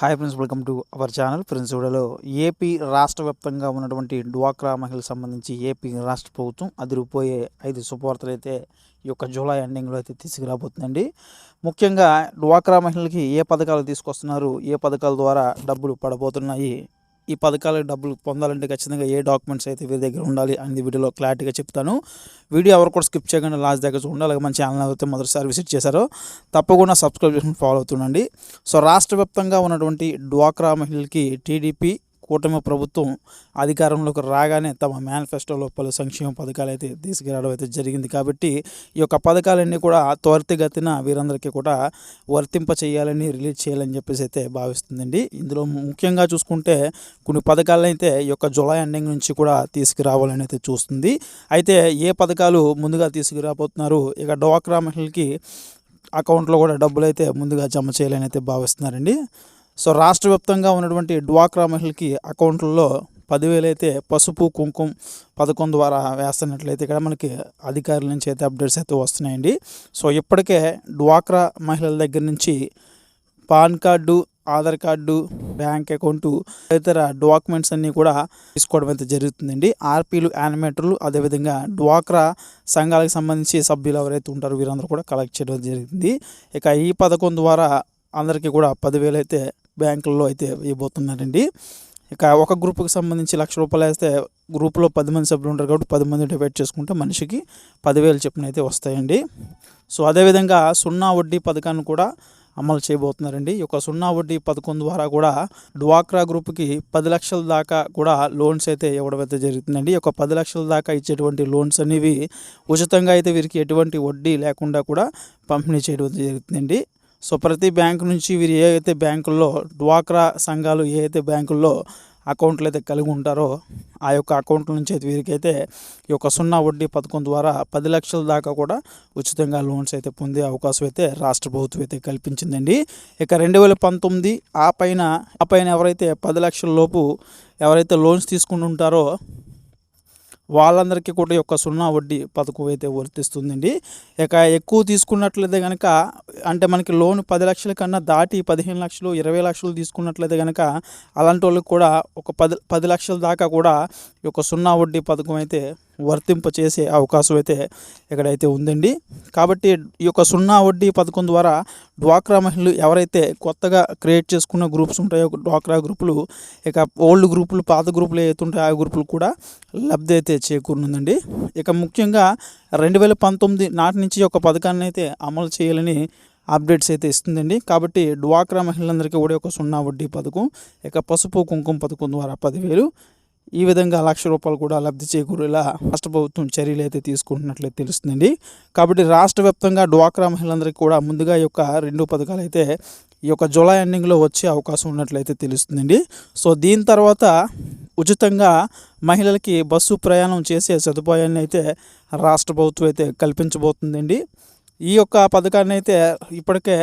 Hi friends welcome to our channel friends వీడియోలో AP రాష్ట్ర వ్యాప్తంగా ఉన్నటువంటి డ్వాక్రా మహిళలకు సంబంధించి ఏపీ రాష్ట్ర ప్రభుత్వం అదిరిపోయే ఐదు శుభవార్తలు అయితే ఈ యొక్క జూలై ఎండింగ్లో అయితే తీసుకురాబోతుందండి. ముఖ్యంగా డ్వాక్రా మహిళలకి ఏ పథకాలు తీసుకొస్తున్నారు? ఏ పథకాల ద్వారా డబ్బులు పడబోతున్నాయి? ఈ పథకాల డబ్బులు పొందాలంటే ఖచ్చితంగా ఏ డాక్యుమెంట్స్ అయితే వీరి దగ్గర ఉండాలి అనేది వీడియోలో క్లారిటీగా చెప్తాను. వీడియో ఎవరు కూడా స్కిప్ చేయకుండా లాస్ట్ దగ్గర చూడండి. అలాగే మన ఛానల్ అయితే మొదటిసారి విజిట్ చేశారో తప్పకుండా సబ్స్క్రైబ్ చేసుకుని ఫాలో అవుతుండండి. సో రాష్ట్ర వ్యాప్తంగా ఉన్నటువంటి డ్వాక్రా మహిళలకి టీడీపీ కూటమి ప్రభుత్వం అధికారంలోకి రాగానే తమ మేనిఫెస్టోలో పలు సంక్షేమ పథకాలు అయితే తీసుకురావడం అయితే జరిగింది. కాబట్టి ఈ యొక్క పథకాలన్నీ కూడా త్వరితగతిన వీరందరికీ కూడా వర్తింప చేయాలని రిలీజ్ చేయాలని చెప్పేసి అయితే భావిస్తుందండి. ఇందులో ముఖ్యంగా చూసుకుంటే కొన్ని పథకాలను అయితే ఈ యొక్క జులై ఎండింగ్ నుంచి కూడా తీసుకురావాలని అయితే చూస్తుంది. అయితే ఏ పథకాలు ముందుగా తీసుకురాబోతున్నారు ఇక డ్వాక్రా మహిళలకి అకౌంట్లో కూడా డబ్బులు అయితే ముందుగా జమ చేయాలని అయితే భావిస్తున్నారండి. సో రాష్ట్ర వ్యాప్తంగా ఉన్నటువంటి డ్వాక్రా మహిళకి అకౌంట్లలో పదివేలు అయితే పసుపు కుంకుమ పథకం ద్వారా వేస్తున్నట్లయితే ఇక్కడ మనకి అధికారుల నుంచి అయితే అప్డేట్స్ అయితే వస్తున్నాయండి. సో ఇప్పటికే డ్వాక్రా మహిళల దగ్గర నుంచి PAN card Aadhaar card bank account ఇతర డాక్యుమెంట్స్ అన్నీ కూడా తీసుకోవడం అయితే జరుగుతుందండి. ఆర్పీలు యానిమేటర్లు అదేవిధంగా డ్వాక్రా సంఘాలకు సంబంధించి సభ్యులు ఎవరైతే ఉంటారో వీరందరూ కూడా కలెక్ట్ చేయడం జరిగింది ఇక ఈ పథకం ద్వారా అందరికీ కూడా పదివేలు అయితే బ్యాంకుల్లో అయితే ఇవ్వబోతున్నారండి. ఇక ఒక గ్రూప్కి సంబంధించి లక్ష రూపాయలు వేస్తే గ్రూప్లో పది మంది సభ్యులు ఉంటారు కాబట్టి పది మంది డివైడ్ చేసుకుంటే మనిషికి పదివేలు చొప్పున అయితే వస్తాయండి. సో అదేవిధంగా సున్నా వడ్డీ పథకాన్ని కూడా అమలు చేయబోతున్నారండి. ఈ యొక్క సున్నా వడ్డీ పథకం ద్వారా కూడా డ్వాక్రా గ్రూప్కి పది లక్షల దాకా కూడా లోన్స్ అయితే ఇవ్వడం అయితే జరుగుతుందండి. ఈ యొక్క పది లక్షల దాకా ఇచ్చేటువంటి లోన్స్ అనేవి ఉచితంగా అయితే వీరికి ఎటువంటి వడ్డీ లేకుండా కూడా పంపిణీ చేయడం అయితే జరుగుతుందండి. సో ప్రతి బ్యాంకు నుంచి వీరు ఏ అయితే బ్యాంకుల్లో డ్వాక్రా సంఘాలు ఏ అయితే బ్యాంకుల్లో అకౌంట్లు అయితే కలిగి ఉంటారో ఆ యొక్క అకౌంట్ల నుంచి అయితే వీరికైతే ఈ యొక్క సున్నా వడ్డీ పథకం ద్వారా పది లక్షల దాకా కూడా ఉచితంగా లోన్స్ అయితే పొందే అవకాశం అయితే రాష్ట్ర ప్రభుత్వం అయితే కల్పించిందండి. ఇక రెండు వేల పంతొమ్మిది ఆ పైన ఆ పైన ఎవరైతే పది లక్షల లోపు ఎవరైతే లోన్స్ తీసుకుంటుంటారో వాళ్ళందరికీ కూడా యొక్క సున్నా వడ్డీ పథకం అయితే వర్తిస్తుందండి. ఇక ఎక్కువ తీసుకున్నట్లయితే కనుక అంటే మనకి లోన్ పది లక్షల కన్నా దాటి పదిహేను లక్షలు ఇరవై లక్షలు తీసుకున్నట్లయితే కనుక అలాంటి వాళ్ళకి కూడా ఒక పది పది లక్షల దాకా కూడా యొక్క సున్నా వడ్డీ పథకం అయితే వర్తింప చేసే అవకాశం అయితే ఇక్కడైతే ఉందండి. కాబట్టి ఈ యొక్క సున్నా వడ్డీ పథకం ద్వారా డ్వాక్రా మహిళలు ఎవరైతే కొత్తగా క్రియేట్ చేసుకున్న గ్రూప్స్ ఉంటాయో డ్వాక్రా గ్రూపులు ఇక ఓల్డ్ గ్రూపులు పాత గ్రూపులు ఏవైతే ఆ గ్రూపులు కూడా లబ్ధి అయితే చేకూరునుందండి. ఇక ముఖ్యంగా రెండు వేల పంతొమ్మిది నాటి నుంచి ఒక పథకాన్ని అయితే అమలు చేయాలని అప్డేట్స్ అయితే ఇస్తుందండి. కాబట్టి డ్వాక్రా మహిళలందరికీ కూడా ఒక సున్నా వడ్డీ పథకం ఇక పసుపు కుంకుమ పథకం ద్వారా పదివేలు ఈ విధంగా లక్ష రూపాయలు కూడా లబ్ధి చేకూరేలా రాష్ట్ర ప్రభుత్వం చర్యలు అయితే తీసుకుంటున్నట్లయితే తెలుస్తుందండి. కాబట్టి రాష్ట్ర వ్యాప్తంగా డ్వాక్రా మహిళలందరికీ కూడా ముందుగా ఈ యొక్క రెండు పథకాలు అయితే ఈ యొక్క జూలై ఎండింగ్లో వచ్చే అవకాశం ఉన్నట్లయితే తెలుస్తుందండి. సో దీని తర్వాత ఉచితంగా మహిళలకి బస్సు ప్రయాణం చేసే సదుపాయాన్ని అయితే రాష్ట్ర ప్రభుత్వం అయితే కల్పించబోతుందండి. ఈ యొక్క పథకాన్ని అయితే ఇప్పటికే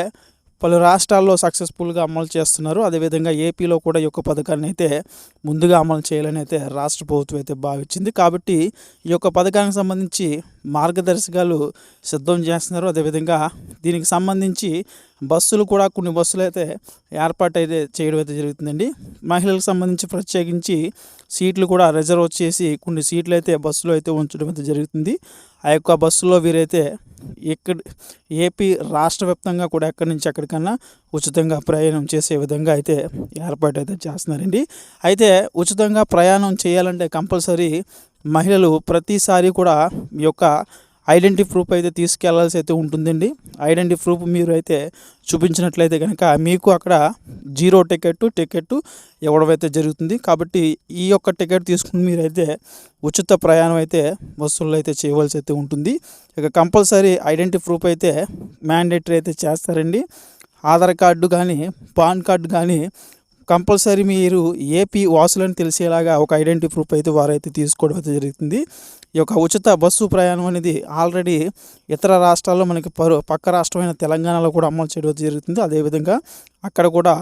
పలు రాష్ట్రాల్లో సక్సెస్ఫుల్గా అమలు చేస్తున్నారు. అదేవిధంగా ఏపీలో కూడా ఈ యొక్క పథకాన్ని అయితే ముందుగా అమలు చేయాలని అయితే రాష్ట్ర ప్రభుత్వం అయితే భావించింది. కాబట్టి ఈ యొక్క పథకానికి సంబంధించి మార్గదర్శకాలు సిద్ధం చేస్తున్నారు. అదేవిధంగా దీనికి సంబంధించి బస్సులు కూడా కొన్ని బస్సులు అయితే ఏర్పాటు అయితే చేయడం అయితే జరుగుతుందండి. మహిళలకు సంబంధించి ప్రత్యేకించి సీట్లు కూడా రిజర్వ్ చేసి కొన్ని సీట్లు అయితే బస్సులో అయితే ఉంచడం అయితే జరుగుతుంది. ఆ యొక్క బస్సులో వీరైతే ఎక్కడ ఏపీ రాష్ట్ర వ్యాప్తంగా కూడా ఎక్కడి నుంచి ఎక్కడికన్నా ఉచితంగా ప్రయాణం చేసే విధంగా అయితే ఏర్పాటు అయితే చేస్తున్నారండి. అయితే ఉచితంగా ప్రయాణం చేయాలంటే కంపల్సరీ మహిళలు ప్రతిసారి కూడా మీ యొక్క ఐడెంటిటీ ప్రూఫ్ అయితే తీసుకెళ్ళాల్సి అయితే ఉంటుందండి. ఐడెంటిటీ ప్రూఫ్ మీరు అయితే చూపించినట్లయితే కనుక మీకు అక్కడ జీరో టికెట్ టికెట్ ఇవ్వడం అయితే జరుగుతుంది. కాబట్టి ఈ యొక్క టికెట్ తీసుకుని మీరైతే ఉచిత ప్రయాణం అయితే బస్సుల్లో అయితే చేయవలసి అయితే ఉంటుంది. ఇక కంపల్సరీ ఐడెంటిటీ ప్రూఫ్ అయితే మ్యాండేటరీ అయితే చేస్తారండి. ఆధార్ కార్డు కానీ పాన్ కార్డు కానీ కంపల్సరీ మీరు ఏపీ వాసులని తెలిసేలాగా ఒక ఐడెంటిటీ ప్రూఫ్ అయితే వారైతే తీసుకోవడం అయితే జరుగుతుంది. ఈ యొక్క ఉచిత బస్సు ప్రయాణం అనేది ఆల్రెడీ ఇతర రాష్ట్రాల్లో మనకి పరు పక్క రాష్ట్రమైన తెలంగాణలో కూడా అమలు చేయడం జరుగుతుంది. అదేవిధంగా అక్కడ కూడా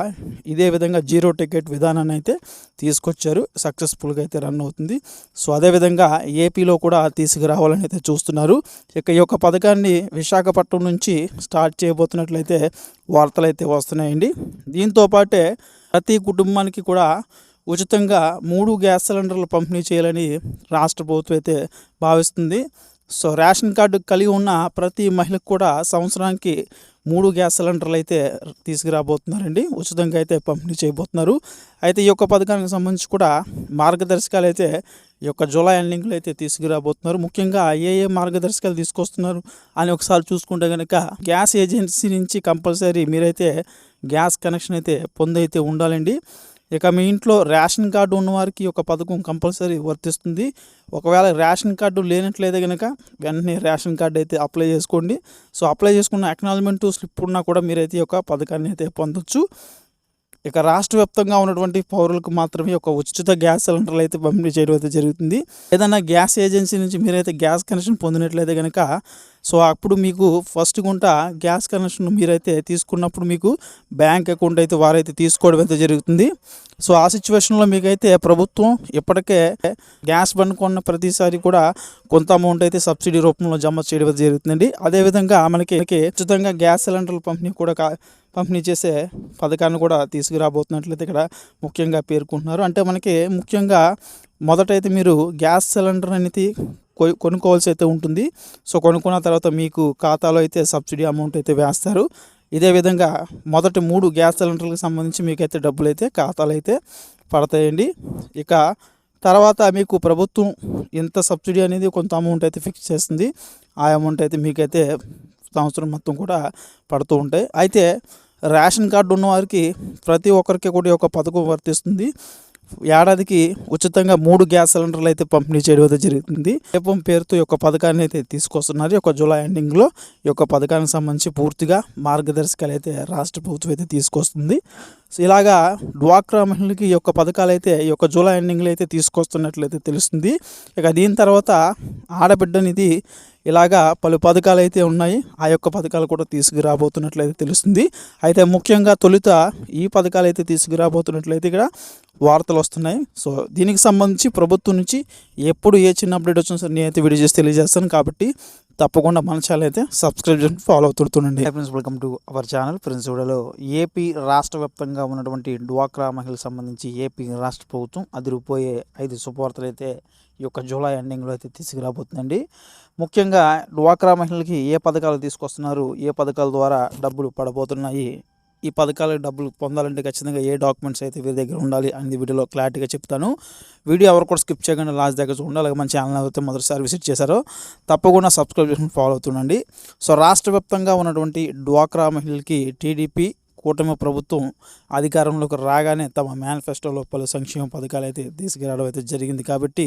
ఇదే విధంగా జీరో టికెట్ విధానాన్ని అయితే తీసుకొచ్చారు. సక్సెస్ఫుల్గా అయితే రన్ అవుతుంది. సో అదేవిధంగా ఏపీలో కూడా తీసుకురావాలని అయితే చూస్తున్నారు. ఇక ఈ యొక్క పథకాన్ని విశాఖపట్నం నుంచి స్టార్ట్ చేయబోతున్నట్లయితే వార్తలు అయితే వస్తున్నాయండి. దీంతో పాటే ప్రతి కుటుంబానికి కూడా ఉచితంగా మూడు గ్యాస్ సిలిండర్లు పంపిణీ చేయాలని రాష్ట్ర ప్రభుత్వం అయితే భావిస్తుంది. సో రేషన్ కార్డు కలిగి ఉన్న ప్రతి మహిళకు కూడా సంవత్సరానికి మూడు గ్యాస్ సిలిండర్లు అయితే తీసుకురాబోతున్నారండి. ఉచితంగా అయితే పంపిణీ చేయబోతున్నారు. అయితే ఈ యొక్క పథకానికి సంబంధించి కూడా మార్గదర్శకాలు అయితే ఈ యొక్క జూలై ఎండింగ్లో అయితే తీసుకురాబోతున్నారు. ముఖ్యంగా ఏ ఏ మార్గదర్శకాలు తీసుకొస్తున్నారు అని ఒకసారి చూసుకుంటే కనుక గ్యాస్ ఏజెన్సీ నుంచి కంపల్సరీ మీరైతే గ్యాస్ కనెక్షన్ అయితే పొందైతే ఉండాలండి. ఇక మీ ఇంట్లో రేషన్ కార్డు ఉన్నవారికి ఒక పథకం కంపల్సరీ వర్తిస్తుంది. ఒకవేళ రేషన్ కార్డు లేనట్లయితే కనుక వెంటనే రేషన్ కార్డు అయితే అప్లై చేసుకోండి. సో అప్లై చేసుకున్న అక్నాలజ్మెంట్ స్లిప్ ఉన్నా కూడా మీరైతే ఈ యొక్క పథకాన్ని అయితే పొందొచ్చు. ఇక రాష్ట్ర వ్యాప్తంగా ఉన్నటువంటి పౌరులకు మాత్రమే ఒక ఉచిత గ్యాస్ సిలిండర్లు అయితే పంపిణీ చేయడం అయితే జరుగుతుంది. ఏదైనా గ్యాస్ ఏజెన్సీ నుంచి మీరైతే గ్యాస్ కనెక్షన్ పొందినట్లయితే కనుక సో అప్పుడు మీకు ఫస్ట్ గుంట గ్యాస్ కనెక్షన్ మీరైతే తీసుకున్నప్పుడు మీకు బ్యాంక్ అకౌంట్ అయితే వారైతే తీసుకోవడం అయితే జరుగుతుంది. సో ఆ సిచ్యువేషన్లో మీకైతే ప్రభుత్వం ఇప్పటికే గ్యాస్ బండ్ కొన్న ప్రతిసారి కూడా కొంత అమౌంట్ అయితే సబ్సిడీ రూపంలో జమ చేయడం జరుగుతుందండి. అదేవిధంగా మనకి ఉచితంగా గ్యాస్ సిలిండర్ల పంపిణీ కూడా కా- పంపిణీ చేసే పథకాన్ని కూడా తీసుకురాబోతున్నట్లయితే ఇక్కడ ముఖ్యంగా పేర్కొంటున్నారు. అంటే మనకి ముఖ్యంగా మొదటైతే మీరు గ్యాస్ సిలిండర్ అనేది కొనుక్కోవాల్సి అయితే ఉంటుంది. సో కొనుక్కున్న తర్వాత మీకు ఖాతాలో అయితే సబ్సిడీ అమౌంట్ అయితే వేస్తారు. ఇదే విధంగా మొదటి మూడు గ్యాస్ సిలిండర్లకు సంబంధించి మీకైతే డబ్బులు అయితే ఖాతాలు అయితే పడతాయండి. ఇక తర్వాత మీకు ప్రభుత్వం ఎంత సబ్సిడీ అనేది కొంత అమౌంట్ అయితే ఫిక్స్ చేస్తుంది. ఆ అమౌంట్ అయితే మీకైతే సంవత్సరం మొత్తం కూడా పడుతూ ఉంటాయి. అయితే రేషన్ కార్డు ఉన్నవారికి ప్రతి ఒక్కరికి కూడా ఒక పథకం వర్తిస్తుంది. ఏడాదికి ఉచితంగా మూడు గ్యాస్ సిలిండర్లు అయితే పంపిణీ చేయడం అయితే జరుగుతుంది దీపం పేరుతో యొక్క పథకాన్ని అయితే తీసుకొస్తున్నారు. యొక్క జూలై ఎండింగ్లో యొక్క పథకానికి సంబంధించి పూర్తిగా మార్గదర్శకాలు అయితే రాష్ట్ర ప్రభుత్వం అయితే తీసుకొస్తుంది. సో ఇలాగా డ్వాక్రా మహిళలకి ఈ యొక్క పథకాలు అయితే ఈ యొక్క జూలై ఎండింగ్లో అయితే తీసుకొస్తున్నట్లయితే తెలుస్తుంది. ఇక దీని తర్వాత ఆడబిడ్డనిది ఇలాగా పలు పథకాలు అయితే ఉన్నాయి. ఆ యొక్క పథకాలు కూడా తీసుకురాబోతున్నట్లయితే తెలుస్తుంది. అయితే ముఖ్యంగా తొలుత ఈ పథకాలు అయితే తీసుకురాబోతున్నట్లయితే ఇక్కడ వార్తలు వస్తున్నాయి. సో దీనికి సంబంధించి ప్రభుత్వం నుంచి ఎప్పుడు ఏ చిన్న అప్డేట్ వచ్చినా సరే నేనైతే వీడియో చేసి తెలియజేస్తాను. కాబట్టి తప్పకుండా మన ఛానల్ అయితే subscription follow అవుతుండండి friends welcome to our channel friends వీడియోలో ఏపీ రాష్ట్ర వ్యాప్తంగా ఉన్నటువంటి డ్వాక్రా మహిళలకు సంబంధించి ఏపీ రాష్ట్ర ప్రభుత్వం అదిరిపోయే ఐదు శుభవార్తలు అయితే ఈ యొక్క జూలై ఎండింగ్లో అయితే తీసుకురాబోతుందండి. ముఖ్యంగా డ్వాక్రా మహిళలకి ఏ పథకాలు తీసుకొస్తున్నారు? ఏ పథకాల ద్వారా డబ్బులు పడబోతున్నాయి? ఈ పథకాల డబ్బులు పొందాలంటే ఖచ్చితంగా ఏ డాక్యుమెంట్స్ అయితే వీరి దగ్గర ఉండాలి అనేది వీడియోలో క్లారిటీగా చెప్తాను. వీడియో ఎవరు కూడా స్కిప్ చేయకుండా లాస్ట్ దగ్గర చూడండి. అలాగే మన ఛానల్ అయితే మొదటిసారి విజిట్ చేశారో తప్పకుండా సబ్స్క్రైబ్ చేసుకుని ఫాలో అవుతుండండి. సో రాష్ట్ర వ్యాప్తంగా ఉన్నటువంటి డ్వాక్రా మహిళలకి టీడీపీ కూటమి ప్రభుత్వం అధికారంలోకి రాగానే తమ మేనిఫెస్టోలో పలు సంక్షేమ పథకాలు అయితే తీసుకురావడం అయితే జరిగింది. కాబట్టి